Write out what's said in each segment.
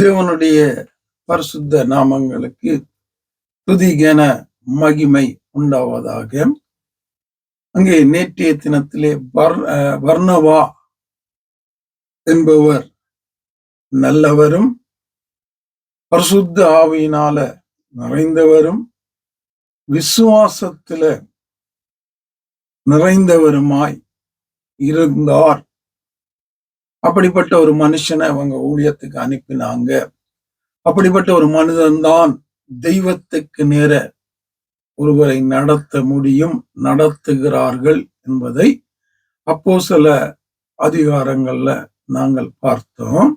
தேவனுடைய பரிசுத்த நாமங்களுக்கு துதிகன மகிமை உண்டாவதாக. அங்கே நேற்றைய தினத்திலே வர்ணவா என்பவர் நல்லவரும் பரிசுத்த ஆவியினால நிறைந்தவரும் விசுவாசத்துல நிறைந்தவருமாய் இருந்தார். அப்படிப்பட்ட ஒரு மனுஷனை அவங்க ஊழியத்துக்கு அனுப்பினாங்க. அப்படிப்பட்ட ஒரு மனிதன்தான் தெய்வத்துக்கு நேர ஒருவரை நடத்த முடியும் நடத்துகிறார்கள் என்பதை அப்போ சில அதிகாரங்கள்ல நாங்கள் பார்த்தோம்.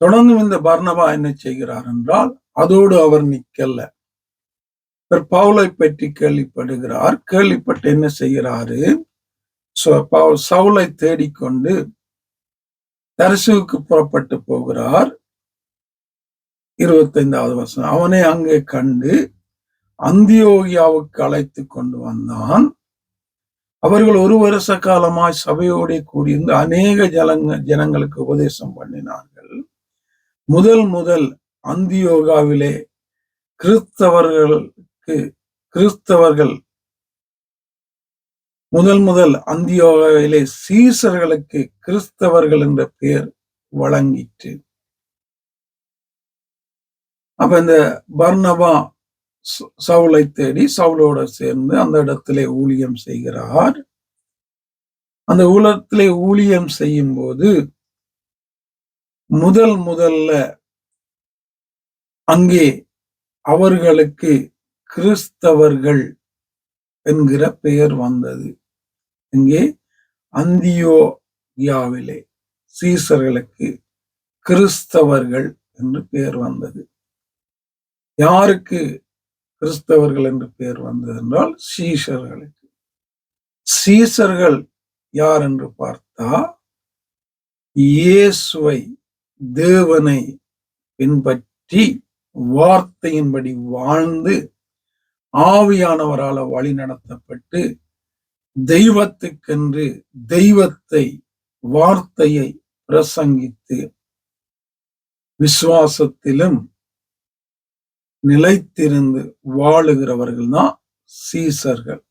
தொடர்ந்து இந்த பர்ணபா என்ன செய்கிறார் என்றால் அதோடு அவர் நிக்கல்ல பவுலை பற்றி கேள்விப்படுகிறார். கேள்விப்பட்டு என்ன செய்கிறாரு? சவுலை தேடிக்கொண்டு தரிசுக்கு புறப்பட்டு போகிறார். இருபத்தைந்தாவது வருஷம் அவனை அங்கே கண்டு அந்தியோகியாவுக்கு அழைத்து கொண்டு வந்தான். அவர்கள் ஒரு வருஷ காலமாய் சபையோடு கூடியிருந்து அநேக ஜலங்க ஜனங்களுக்கு உபதேசம் பண்ணினார்கள். முதல் முதல் அந்தியோகாவிலே கிறிஸ்தவர்களுக்கு கிறிஸ்தவர்கள் முதல் முதல் அந்தியோகாவிலே சீசர்களுக்கு கிறிஸ்தவர்கள் என்ற பெயர் வழங்கிற்று. அப்ப இந்த பர்ணபா சவுளை தேடி சவுளோட சேர்ந்து அந்த இடத்திலே ஊழியம் செய்கிறார். அந்த உலகத்திலே ஊழியம் செய்யும் போது முதல் முதல்ல அங்கே அவர்களுக்கு கிறிஸ்தவர்கள் என்கிற பெயர் வந்தது. இங்கே அந்தியோகியாவிலே சீசர்களுக்கு கிறிஸ்தவர்கள் என்று பெயர் வந்தது. யாருக்கு கிறிஸ்தவர்கள் என்று பெயர் வந்தது என்றால் சீசர்களுக்கு சீசர்கள் யார் என்று பார்த்தா இயேசுவை தேவனை பின்பற்றி வார்த்தையின்படி வாழ்ந்து ஆவியானவரால் வழி நடத்தப்பட்டு தெய்வத்துக்கென்று தெய்வத்தை வார்த்தையை பிரசங்கித்து விசுவாசத்திலும் நிலைத்திருந்து வாழுகிறவர்கள் தான் சீசர்கள்.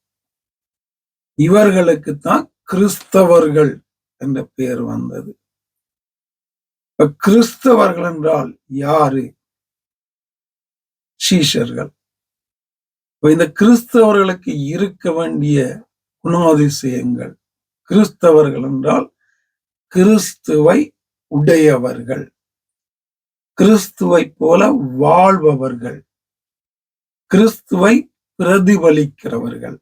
இவர்களுக்கு தான் கிறிஸ்தவர்கள் என்ற பெயர் வந்தது. இப்ப கிறிஸ்தவர்கள் என்றால் யாரு? சீஷர்கள். இந்த கிறிஸ்தவர்களுக்கு இருக்க வேண்டிய குணாதிசயங்கள். கிறிஸ்தவர்கள் என்றால் கிறிஸ்துவை உடையவர்கள். கிறிஸ்துவை போல வாழ்பவர்கள். கிறிஸ்துவை பிரதிபலிக்கிறவர்கள்.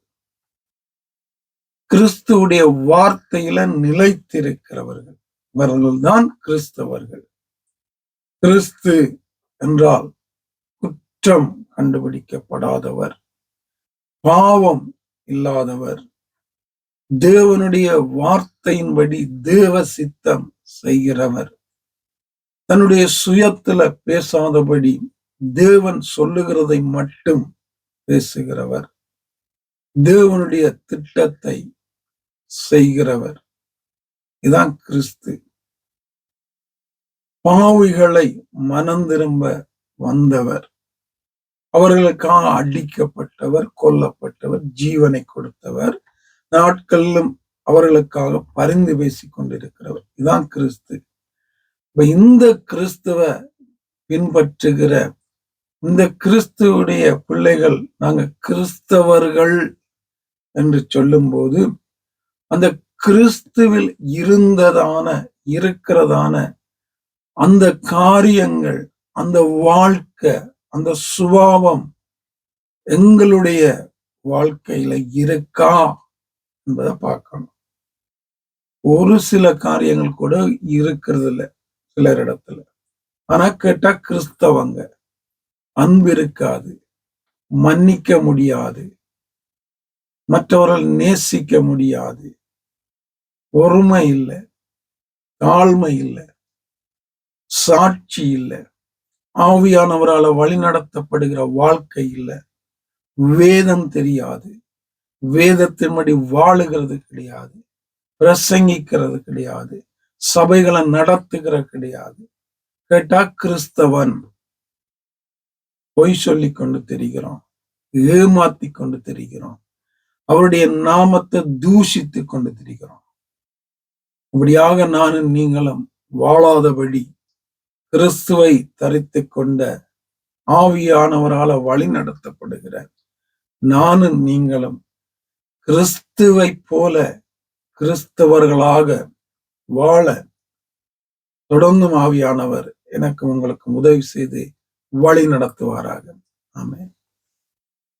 கிறிஸ்துவுடைய வார்த்தையில நிலைத்திருக்கிறவர்கள். இவர்கள்தான் கிறிஸ்தவர்கள். கிறிஸ்து என்றால் குற்றம் கண்டுபிடிக்கப்படாதவர். பாவம் இல்லாதவர். தேவனுடைய வார்த்தையின்படி தேவ சித்தம் செய்கிறவர். தன்னுடைய சுயத்துல பேசாதபடி தேவன் சொல்லுகிறதை மட்டும் பேசுகிறவர். தேவனுடைய திட்டத்தை செய்கிறவர். இதான் கிறிஸ்து. பாவிகளை மனந்திரும்ப வந்தவர். அவர்களுக்காக அடிக்கப்பட்டவர் கொல்லப்பட்டவர் ஜீவனை கொடுத்தவர். நாட்களிலும் அவர்களுக்காக பரிந்து பேசிக் கொண்டிருக்கிறவர் இதான் கிறிஸ்து. இப்ப இந்த கிறிஸ்துவ பின்பற்றுகிற இந்த கிறிஸ்துவுடைய பிள்ளைகள் நாங்க கிறிஸ்தவர்கள் என்று சொல்லும்போது அந்த கிறிஸ்துவில் இருந்ததான இருக்கிறதான அந்த காரியங்கள் அந்த வாழ்க்கை அந்த சுபாவம் எங்களுடைய வாழ்க்கையில இருக்கா? என்பதை பார்க்கணும். ஒரு சில காரியங்கள் கூட இருக்கிறது இல்லை சிலர் இடத்துல ஆனா கேட்டா கிறிஸ்தவங்க. அன்பு இருக்காது மன்னிக்க முடியாது. மற்றவர்கள் நேசிக்க முடியாது. பொறுமை இல்லை. தாழ்மை இல்லை. சாட்சி இல்லை. ஆவியானவரால் வழிநடத்தப்படுகிற வாழ்க்கை இல்லை. வேதம் தெரியாது. வேதத்தின்படி வாழுகிறது கிடையாது பிரசங்கிக்கிறது கிடையாது சபைகளை நடத்துகிற கிடையாது. கேட்டா கிறிஸ்தவன். பொய் சொல்லி கொண்டு தெரிகிறோம் ஏமாத்தி கொண்டு தெரிகிறோம் அவருடைய நாமத்தை தூஷித்து கொண்டு தெரிகிறோம். இப்படியாக நானும் நீங்களும் வாழாதபடி கிறிஸ்துவை தரித்து கொண்ட ஆவியானவரால வழி நடத்தப்படுகிற நானும் நீங்களும் கிறிஸ்துவை போல கிறிஸ்தவர்களாக வாழ தொடர்ந்தும் ஆவியானவர் எனக்கு உங்களுக்கு உதவி செய்து வழி நடத்துவாராக ஆமே